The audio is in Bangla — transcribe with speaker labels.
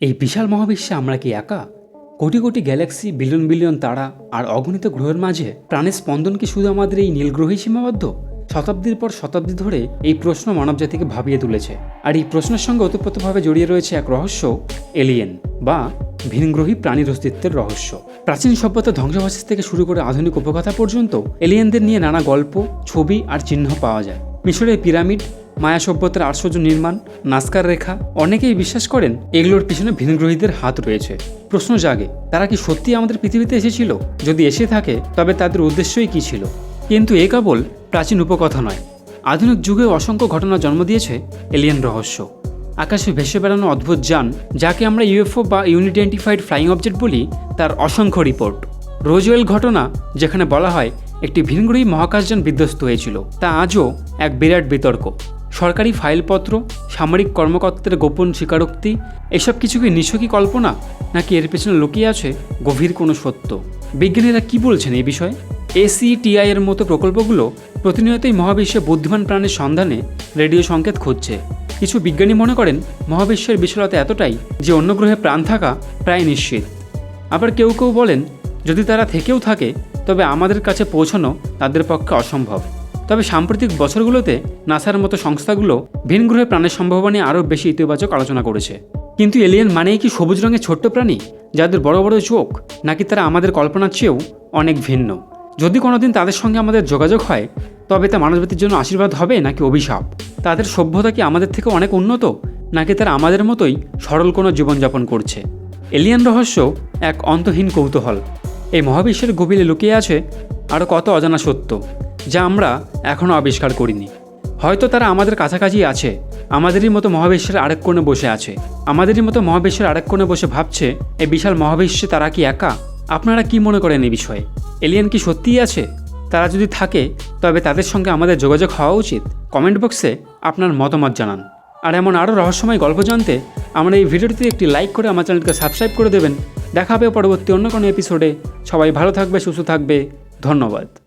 Speaker 1: এই বিশাল মহাবিশ্বে আমরা কি একা? Crore crore Galaxy, billion billion তারা আর অগণিত গ্রহের মাঝে প্রাণের স্পন্দন কি শুধু আমাদের এই নীল গ্রহেই সীমাবদ্ধ? শতাব্দীর পর শতাব্দী ধরে এই প্রশ্ন মানবজাতিকে ভাবিয়ে তুলেছে। আর এই প্রশ্নের সঙ্গে ওতপ্রোতভাবে জড়িয়ে রয়েছে এক রহস্য এলিয়েন বা ভিনগ্রহী প্রাণীর অস্তিত্বের রহস্য। প্রাচীন সভ্যতা ধ্বংসাবশেষ থেকে শুরু করে আধুনিক উপকথা পর্যন্ত এলিয়েনদের নিয়ে নানা গল্প, ছবি আর চিহ্ন পাওয়া যায়। মিশরের পিরামিড মায়া সভ্যতার আশ্চর্য নির্মাণ, নাস্কার রেখা, অনেকেই বিশ্বাস করেন এগুলোর পিছনে ভিনগ্রহীদের হাত রয়েছে। প্রশ্ন জাগে, তারা কি সত্যি আমাদের পৃথিবীতে এসেছিল? যদি এসে থাকে, তবে তাদের উদ্দেশ্যই কী ছিল? কিন্তু এ কেবল প্রাচীন উপকথা নয়। আধুনিক যুগে অসংখ্য ঘটনা জন্ম দিয়েছে এলিয়েন রহস্য। আকাশে ভেসে বেড়ানো অদ্ভুত যান, যাকে আমরা ইউএফও বা ইউনিডেন্টিফাইড ফ্লাইং অবজেক্ট বলি, তার অসংখ্য রিপোর্ট। রোজওয়েল ঘটনা, যেখানে বলা হয়, একটি ভিনগ্রহী মহাকাশযান বিধ্বস্ত হয়েছিল, তা আজও এক বিরাট বিতর্ক। সরকারি ফাইলপত্র, সামরিক কর্মকর্তাদের গোপন স্বীকারোক্তি, এসব কিছু কি নিছকই কল্পনা? নাকি এর পেছনে লুকিয়ে আছে গভীর কোনো সত্য? বিজ্ঞানীরা কি বলছেন এই বিষয়ে? এসিটিআই এর মতো প্রকল্পগুলো প্রতিনিয়তই মহাবিশ্বে বুদ্ধিমান প্রাণের সন্ধানে রেডিও সংকেত খুঁজছে। কিছু বিজ্ঞানী মনে করেন, মহাবিশ্বের বিশালতা এতটাই যে অন্য গ্রহে প্রাণ থাকা প্রায় নিশ্চিত। আবার কেউ কেউ বলেন, যদি তারা থেকেও থাকে, তবে আমাদের কাছে পৌঁছানো তাদের পক্ষে অসম্ভব। তবে সাম্প্রতিক বছরগুলোতে নাসার মতো সংস্থাগুলো ভিন গ্রহে প্রাণের সম্ভাবনা নিয়ে আরও বেশি ইতিবাচক আলোচনা করেছে। কিন্তু এলিয়েন মানেই কি সবুজ রঙের ছোট্ট প্রাণী, যাদের বড় বড় চোখ, নাকি তারা আমাদের কল্পনার চেয়েও অনেক ভিন্ন? যদি কোনোদিন তাদের সঙ্গে আমাদের যোগাযোগ হয়, তবে তা মানবজাতির জন্য আশীর্বাদ হবে নাকি অভিশাপ? তাদের সভ্যতা কি আমাদের থেকে অনেক উন্নত, নাকি তারা আমাদের মতোই সরল কোনো জীবনযাপন করছে? এলিয়ান রহস্য এক অন্তহীন কৌতূহল। এই মহাবিশ্বের গভীরে লুকিয়ে আছে আরও কত অজানা সত্য। যা আমরা এখনও আবিষ্কার করিনি। হয়তো তারা আমাদের কাছাকাছি আছে, আমাদেরই মতো মহাবিশ্বের আরেক কোণে বসে আছে। আমাদেরই মতো মহাবিশ্বের আরেক কোণে বসে ভাবছে এই বিশাল মহাবিশ্বে তারা কি একা? আপনারা কি মনে করেন এই বিষয়ে? এলিয়েন কি সত্যিই আছে? তারা যদি থাকে, তবে তাদের সঙ্গে আমাদের যোগাযোগ হওয়া উচিত। কমেন্ট বক্সে আপনার মতামত জানান। আর এমন আরও রহস্যময় গল্প জানতে আমরা এই ভিডিওটিতে একটি লাইক করে আমার চ্যানেলকে সাবস্ক্রাইব করে দেবেন। দেখা হবে পরবর্তী অন্য কোনো এপিসোডে। সবাই ভালো থাকবে, সুস্থ থাকবে। ধন্যবাদ।